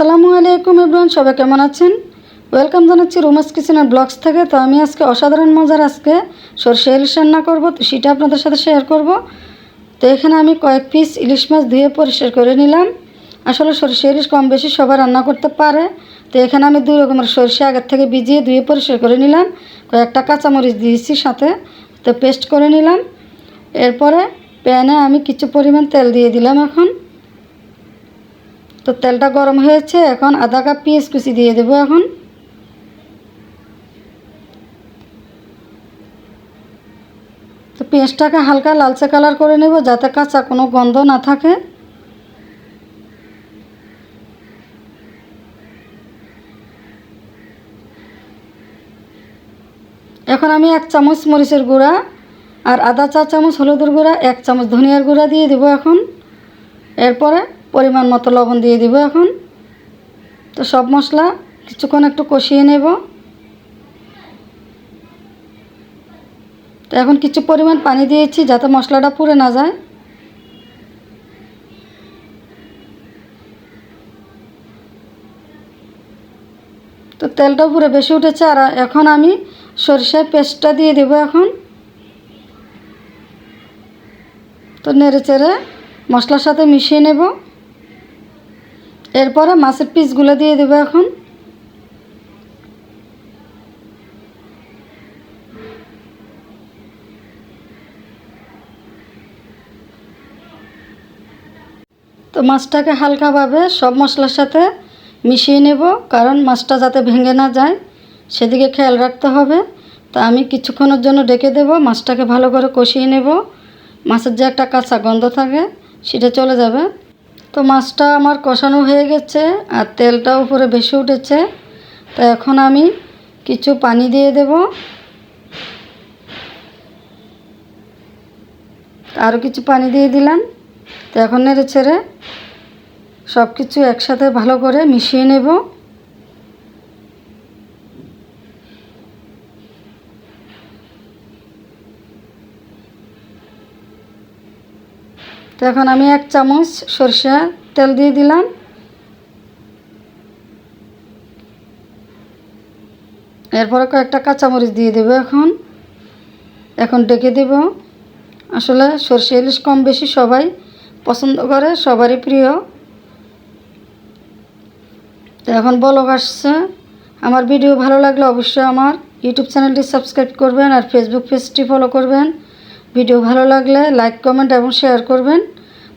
আসসালামু আলাইকুম এভরিওয়ান, সবাই কেমন আছেন? ওয়েলকাম জানাচ্ছি রোমাস কিচেনের ব্লগস থেকে। তো আমি আজকে অসাধারণ মজার আজকে সরষে ইলিশ রান্না করব, তো সেটা আপনাদের সাথে শেয়ার করব। তো এখানে আমি কয়েক পিস ইলিশ মাছ ধুয়ে পরিষ্কার করে নিলাম। আসলে সরষে ইলিশ কম বেশি সবাই রান্না করতে পারে। তো এখানে আমি দুই রকমের সরষে আগের থেকে ভিজিয়ে ধুয়ে পরিষ্কার করে নিলাম। কয়েকটা কাঁচামরিচ দিয়েছি সাথে, তো পেস্ট করে নিলাম। এরপরে প্যানে আমি কিছু পরিমাণ তেল দিয়ে দিলাম এখন। তো তেলটা গরম হয়েছে, এখন আধা কাপ পেঁয়াজ কুচি দিয়ে দেবো এখন। তো পেঁয়াজটাকে হালকা লালচে কালার করে নেব, যাতে কাঁচা কোনো গন্ধ না থাকে। এখন আমি এক চামচ মরিচের গুঁড়া আর আধা চা চামচ হলুদের গুঁড়া, এক চামচ ধনিয়ার গুঁড়া দিয়ে দেবো এখন। এরপরে পরিমাণ মতো লবণ দিয়ে দিব এখন। তো সব মশলা কিছুক্ষণ একটু কষিয়ে নেব। তো এখন কিছু পরিমাণ পানি দিয়েছি যাতে মশলাটা পুড়ে না যায়। তো তেলটা পুরো বেশি উঠেছে আর এখন আমি সরিষার পেস্টটা দিয়ে দেবো এখন। তো নেড়ে চেড়ে মশলার সাথে মিশিয়ে নেব। এরপরে মাছের পিসগুলো দিয়ে দেবো এখন। তো মাছটাকে হালকাভাবে সব মশলার সাথে মিশিয়ে নেব, কারণ মাছটা যাতে ভেঙে না যায়, সেদিকে খেয়াল রাখতে হবে। তো আমি কিছুক্ষণের জন্য ডেকে দেব, মাছটাকে ভালো করে কষিয়ে নেব। মাছের যে একটা কাঁচা গন্ধ থাকে, সেটা চলে যাবে। তো মাছটা আমার কষানো হয়ে গেছে আর তেলটা উপরে বেশি উঠেছে। তো এখন আমি কিছু পানি দিয়ে দেব। আরও কিছু পানি দিয়ে দিলাম। তো এখন নেড়ে ছেড়ে সব কিছু একসাথে ভালো করে মিশিয়ে নেব। তো এখন আমি এক চামচ সরষে তেল দিয়ে দিলাম। এরপরে কয়েকটা কাঁচামরিচ দিয়ে দেবো এখন। এখন ডেকে দেব। আসলে সরষে ইলিশ কম বেশি সবাই পছন্দ করে, সবারই প্রিয়। তো এখন বলক আসছে। আমার ভিডিও ভালো লাগলে অবশ্যই আমার ইউটিউব চ্যানেলটি সাবস্ক্রাইব করবেন আর ফেসবুক পেজটি ফলো করবেন। ভিডিও ভালো লাগলে লাইক, কমেন্ট এবং শেয়ার করবেন।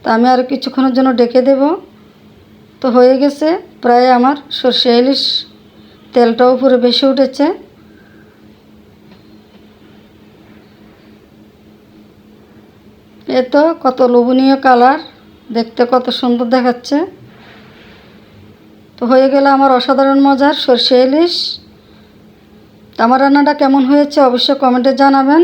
তো আমি আরও কিছুক্ষণের জন্য ডেকে দেব। তো হয়ে গেছে, প্রায় আমার সর্ষে ইলিশ তেলটাও উপরে বেশি উঠেছে। এ তো কত লোভনীয় কালার, দেখতে কত সুন্দর দেখাচ্ছে। তো হয়ে গেল আমার অসাধারণ মজার সর্ষে ইলিশ। আমার রান্নাটা কেমন হয়েছে অবশ্যই কমেন্টে জানাবেন।